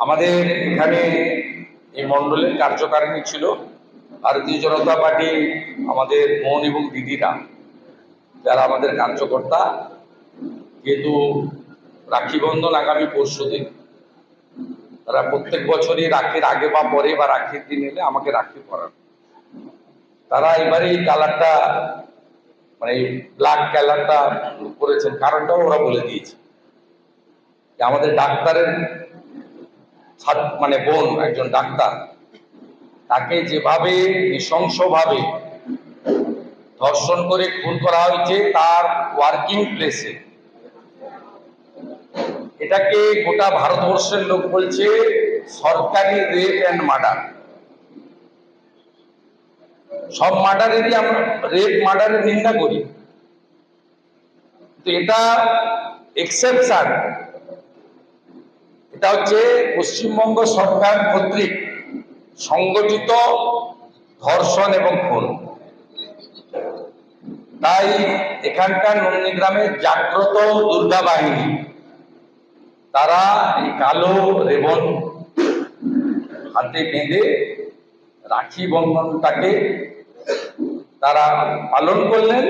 আমাদের এখানে এই মণ্ডলের কার্যকারিণী ছিল ভারতীয় জনতা পার্টি, আমাদের বোন এবং দিদিরা, যারা আমাদের কার্যকর্তা। যেহেতু রাখি বন্ধন আগামী পরশু দিন। তারা প্রত্যেক বছরই রাখির আগে বা পরে বা রাখির দিন এলে আমাকে রাখি পরান। তারা এবারে এই কালারটা মানে এই ব্ল্যাক কালারটা করেছেন। কারণটাও ওরা বলে দিয়েছে। যে আমাদের ডাক্তারের মানে বোন, একজন ডাক্তার। তাকে যেভাবে নৃশংসভাবে ধর্ষণ করে খুন করা হয়েছে, তার ওয়ার্কিং প্লেসে এটাকে গোটা ভারতবর্ষের লোক বলছে সরকারি রেপ অ্যান্ড মার্ডার সব মার্ডারেরই আমরা রেপ মার্ডারের নিন্দা করি। তো এটা এক্সেপশন এটা হচ্ছে পশ্চিমবঙ্গ সরকার কর্তৃক সংগঠিত ধর্ষণ এবং খুন। তাই এখানকার নন্দীগ্রামের জাগ্রত দুর্গা বাহিনী তারা এই কালো রেবন হাতে বেঁধে রাখি বন্ধনটাকে তারা পালন করলেন,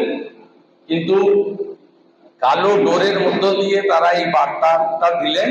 কিন্তু কালো ডোরের মধ্য দিয়ে তারা এই বার্তাটা দিলেন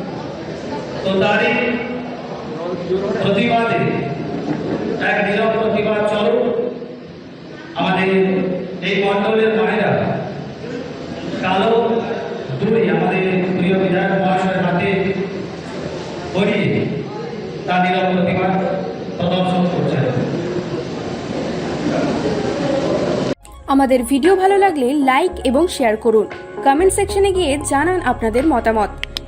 তো তারই প্রতিবাদে এক প্রতিবাদ আমাদের এই মণ্ডলের মায়েরা কালো দূরে আমাদের প্রিয় বিধায়ক মহাশয়ের হাতে নীরব প্রতিবাদ প্রদর্শন করছেন আমাদের ভিডিও ভালো লাগলে লাইক এবং শেয়ার করুন। কমেন্ট সেকশনে গিয়ে জানান আপনাদের মতামত।